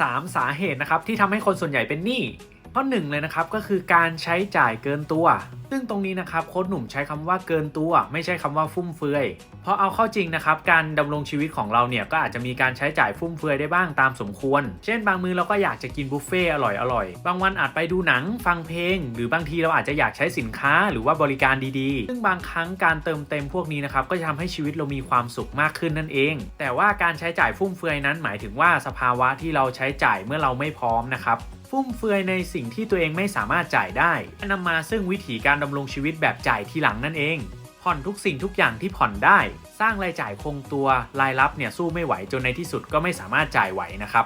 3 สาเหตุนะครับที่ทำให้คนส่วนใหญ่เป็นหนี้ ข้อหนึ่งเลยนะครับก็คือการใช้จ่ายเกินตัว ซึ่งตรงนี้นะครับโค้ชหนุ่มใช้คำว่าเกินตัว ไม่ใช่คำว่าฟุ่มเฟือย เพราะเอาเข้าจริงนะครับการดำรงชีวิตของเราเนี่ยก็อาจจะมีการใช้จ่ายฟุ่มเฟือยได้บ้างตามสมควร เช่นบางมื้อเราก็อยากจะกินบุฟเฟ่อร่อยอร่อยๆบางวันอาจไปดูหนังฟังเพลง หรือบางทีเราอาจจะอยากใช้สินค้าหรือว่าบริการดีๆ ซึ่งบางครั้งการเติมเต็มพวกนี้นะครับก็จะทำให้ชีวิตเรามีความสุขมากขึ้นนั่นเอง แต่ว่าการใช้จ่ายฟุ่มเฟือยนั้น หมายถึงว่าสภาวะที่เราใช้จ่ายเมื่อเราไม่พร้อมนะครับ ฟุ่มเฟือยในสิ่งที่ตัวเองไม่สามารถจ่ายได้นำมาซึ่งวิถีการดำรงชีวิตแบบจ่ายทีหลังนั่นเอง ผ่อนทุกสิ่งทุกอย่างที่ผ่อนได้ สร้างรายจ่ายคงตัวรายรับเนี่ยสู้ไม่ไหวจนในที่สุดก็ไม่สามารถจ่ายไหวนะครับ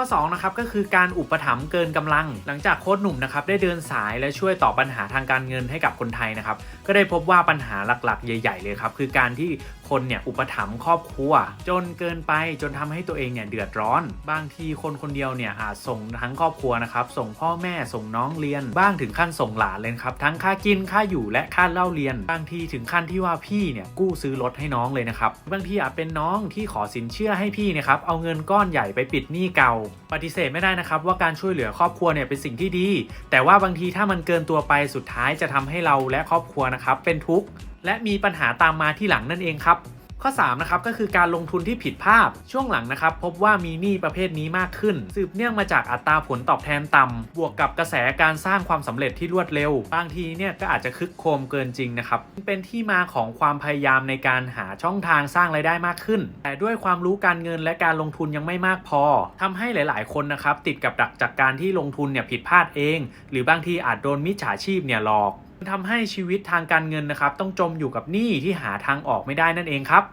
ข้อ2นะครับก็คือการอุปถัมภ์เกินกำลัง หลังจากโค้ชหนุ่มนะครับได้เดินสายและช่วยตอบปัญหาทางการเงินให้กับคนไทยนะครับก็ได้พบว่าปัญหาหลักๆ ใหญ่ ๆ เลยครับคือการที่คนเนี่ยอุปถัมภ์ครอบครัว จนเกินไปจนทำให้ตัวเองเนี่ยเดือดร้อน บางทีคนคนเดียวเนี่ยอาจส่งทั้งครอบครัวนะครับส่งพ่อแม่ส่งน้องเรียน บ้างถึงขั้นส่งหลานเลยครับทั้งค่ากินค่าอยู่และค่าเล่าเรียน บางทีถึงขั้นที่ว่าพี่เนี่ยกู้ซื้อรถให้น้องเลยนะครับบางทีอาจเป็นน้องที่ขอสินเชื่อให้พี่นะครับเอาเงินก้อนใหญ่ไปปิดหนี้เก่าปฏิเสธไม่ได้นะครับว่าการช่วยเหลือครอบครัวเนี่ยเป็นสิ่งที่ดี แต่ว่าบางทีถ้ามันเกินตัวไปสุดท้ายจะทำให้เราและครอบครัวนะครับเป็นทุกข์และมีปัญหาตามมาที่หลังนั่นเองครับ ข้อ3นะครับก็คือการลงทุนที่ผิดพลาดช่วงหลังนะครับพบว่ามีหนี้ประเภทนี้มากขึ้น สืบเนื่องมาจากอัตราผลตอบแทนต่ำบวกกับกระแสการสร้างความสำเร็จที่รวดเร็ว บางทีเนี่ยก็อาจจะคึกโครมเกินจริงนะครับเป็นที่มาของความพยายามในการหาช่องทางสร้างไรายได้มากขึ้น แต่ด้วยความรู้การเงินและการลงทุนยังไม่มากพอทำให้หลาย ๆ คนนะครับติดกับดักจากการที่ลงทุนเนี่ยผิดพลาดเอง หรือบางทีอาจโดนมิจฉาชีพเนี่ยหลอก ทำให้ชีวิตทางการเงินนะครับ ต้องจมอยู่กับหนี้ที่หาทางออกไม่ได้นั่นเองครับ